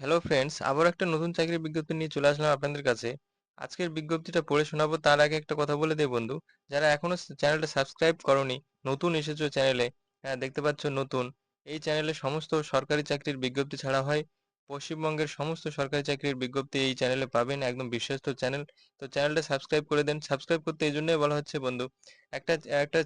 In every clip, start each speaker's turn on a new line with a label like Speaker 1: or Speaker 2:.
Speaker 1: Hello friends আবার একটা নতুন চাকরির বিজ্ঞপ্তি নিয়ে চলে আসলাম আপনাদের কাছে। আজকের বিজ্ঞপ্তিটা পড়ে শোনাবো, তার আগে একটা কথা বলে দেই বন্ধু। যারা এখনও চ্যানেলটা সাবস্ক্রাইব করনি, নতুন এসেছ চ্যানেলে হ্যাঁ দেখতে পাচ্ছ নতুন। এই চ্যানেলে সমস্ত সরকারি চাকরির বিজ্ঞপ্তি ছাড়া হয়। পশ্চিমবঙ্গের সমস্ত সরকারি চাকরির বিজ্ঞপ্তি এই চ্যানেলে পাবেন, একদম বিশ্বস্ত চ্যানেল। তো চ্যানেলটা সাবস্ক্রাইব করে দেন। সাবস্ক্রাইব করতে এই জন্যই বলা হচ্ছে বন্ধু, একটা একটা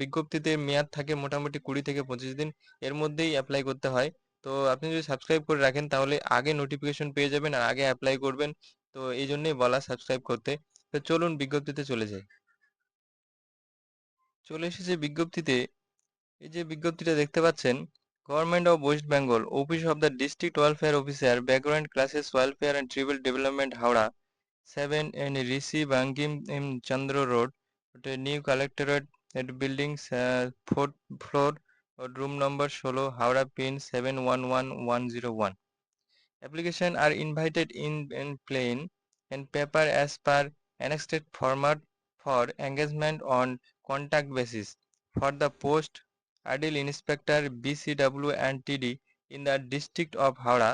Speaker 1: বিজ্ঞপ্তিতে মেয়াদ থাকে মোটামুটি কুড়ি থেকে পঁচিশ দিন, এর মধ্যেই অ্যাপ্লাই করতে হয়। তো আপনি যদি সাবস্ক্রাইব করে রাখেন, তাহলে আগে নোটিফিকেশন পেয়ে যাবেন আর আগে অ্যাপ্লাই করবেন। তো এই জন্যই বলা সাবস্ক্রাইব করতে। তো চলুন বিজ্ঞপ্তিতে চলে যাই। চলে এসেছে বিজ্ঞপ্তিতে। এই যে বিজ্ঞপ্তিটা দেখতে পাচ্ছেন government of West Bengal office of the district welfare officer background classes welfare and tribal development Howrah seven and Rishi Bankim M Chandra road new collectorate building fourth floor room number ষোলো, Howrah pin seven one one one zero one application are invited in and plain and paper as per annexed format for engagement on contact basis for the post আডিল inspector BCW and TD in the district of Howrah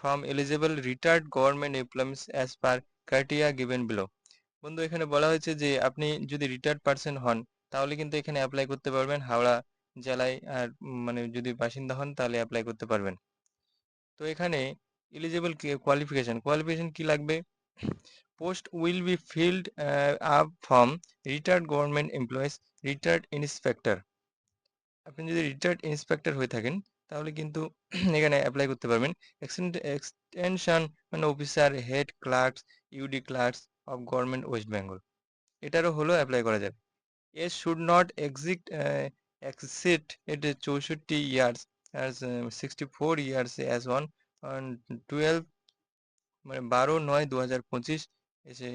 Speaker 1: from eligible retired government employees as per criteria given below বন্ধু, এখানে বলা হয়েছে যে, আপনি যদি retired person হন, তাহলে কিন্তু এখানে অ্যাপ্লাই করতে পারবেন হাওড়া জেলায় আর মানে যদি বাসিন্দা হন তাহলে অ্যাপ্লাই করতে পারবেন। তো এখানে এলিজিবল কোয়ালিফিকেশন কোয়ালিফিকেশন কি লাগবে? Post will be filled up from retired government employees retired inspector আপনি যদি রিটায়ার্ড ইন্সপেক্টর হয়ে থাকেন, তাহলে কিন্তু এখানে অ্যাপ্লাই করতে পারবেন। এক্সটেনশন মানে officer head clerks UD clerks of government West Bengal এটারও হলো অ্যাপ্লাই করা যাবে। He should not exit exit at চৌষট্টি years as sixty four years as on twelve মানে বারো নয় দু হাজার পঁচিশ, এসে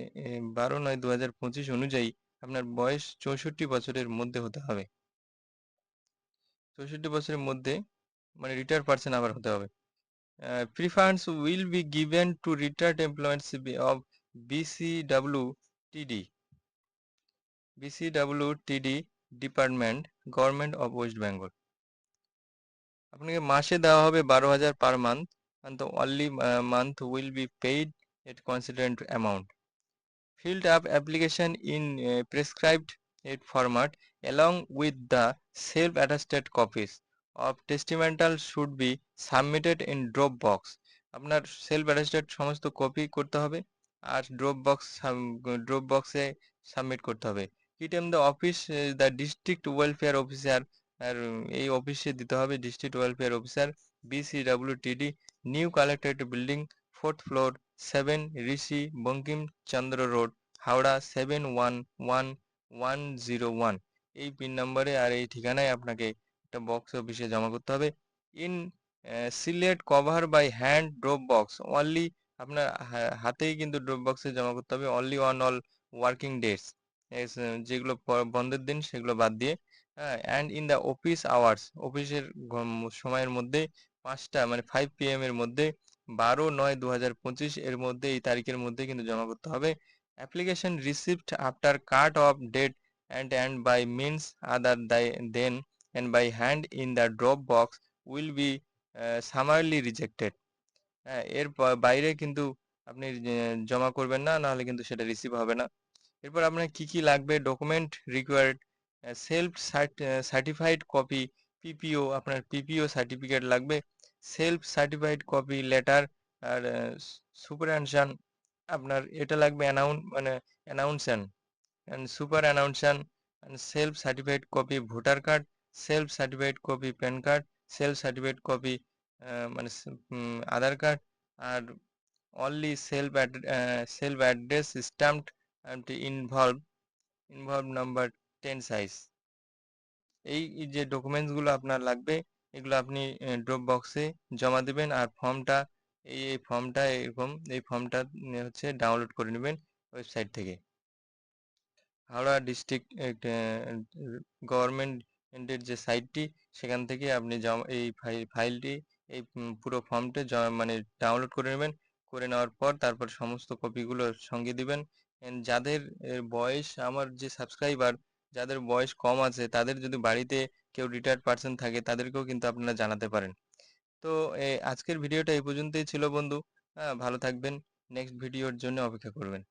Speaker 1: বারো নয় দু হাজার পঁচিশ অনুযায়ী আপনার বয়স চৌষট্টি বছরের মধ্যে হতে হবে। চৌষট্টি বছরের মধ্যে মানে রিটায়ার পার্সন আবার হতে হবে। Preference will be given to retired employees of BCW TD TD department, government of West Bengal. আপনাকে মাসে দেওয়া হবে বারো হাজার per month and the only month will be paid at consolidated amount filled up application in prescribed at format along with the self attested copies of testimonial should be submitted in drop box আপনার self attested সমস্ত copy করতে হবে, আর drop box drop বক্সে submit করতে হবে। কিটেম the office the district welfare officer আর এই অফিসে দিতে হবে district welfare officer BCWTD new collectorate building fourth floor seven Rishi Bankim Chandra road Howrah seven one one one zero one এই pin নম্বরে আর এই ঠিকানায় আপনাকে একটা বক্স অফিসে জমা করতে হবে। In sealed cover by hand drop box only আপনার হাতেই কিন্তু ড্রপ বক্সে জমা করতে হবে only on all working days যেগুলো বন্ধের দিন সেগুলো বাদ দিয়ে and in the office hours অফিসের সময়ের মধ্যে পাঁচটা মানে ফাইভ পি এম এর মধ্যে বারো নয় দু হাজার পঁচিশ এর মধ্যে এই তারিখের মধ্যে কিন্তু জমা করতে হবে। Application received after cut off date and and by means other than and by hand in the drop box will be summarily rejected হ্যাঁ এর বাইরে কিন্তু আপনি জমা করবেন না, নাহলে কিন্তু সেটা রিসিভ হবে না। এরপর আপনার কি কি লাগবে? Document required self certified copy PPO আপনার পিপিও সার্টিফিকেট লাগবে। সেলফ সার্টিফাইড কপি লেটার আর সুপারঅ্যানশন আপনার এটা লাগবে অ্যানাউন মানে অ্যানাউন্সন and superannuation and self certified copy voter card self certified copy PAN card self certified copy মানে Aadhaar card R only self self address stamped and envelope envelope number ten size এই যে ডকুমেন্টসগুলো আপনার লাগবে, এগুলো আপনি ড্রপ বক্সে জমা দেবেন আর ফর্মটা এই এই ফর্মটা এরকম, এই ফর্মটা হচ্ছে ডাউনলোড করে নেবেন ওয়েবসাইট থেকে। হাওড়া ডিস্ট্রিক্ট গভর্নমেন্টের যে সাইটটি সেখান থেকে আপনি এই ফাইল ফাইলটি এই পুরো ফর্মটা মানে ডাউনলোড করে নেবেন। করে নেওয়ার পর তারপর সমস্ত কপিগুলো সঙ্গে দিবেন। যাদের বয়স আমার যে সাবস্ক্রাইবার যাদের বয়স কম আছে, তাদের যদি বাড়িতে কেউ রিটায়ার্ড পার্সন থাকে, তাদেরকেও কিন্তু আপনারা জানাতে পারেন। তো আজকের ভিডিওটা এই পর্যন্তই ছিল বন্ধু। ভালো থাকবেন। নেক্সট ভিডিওর জন্য অপেক্ষা করবেন।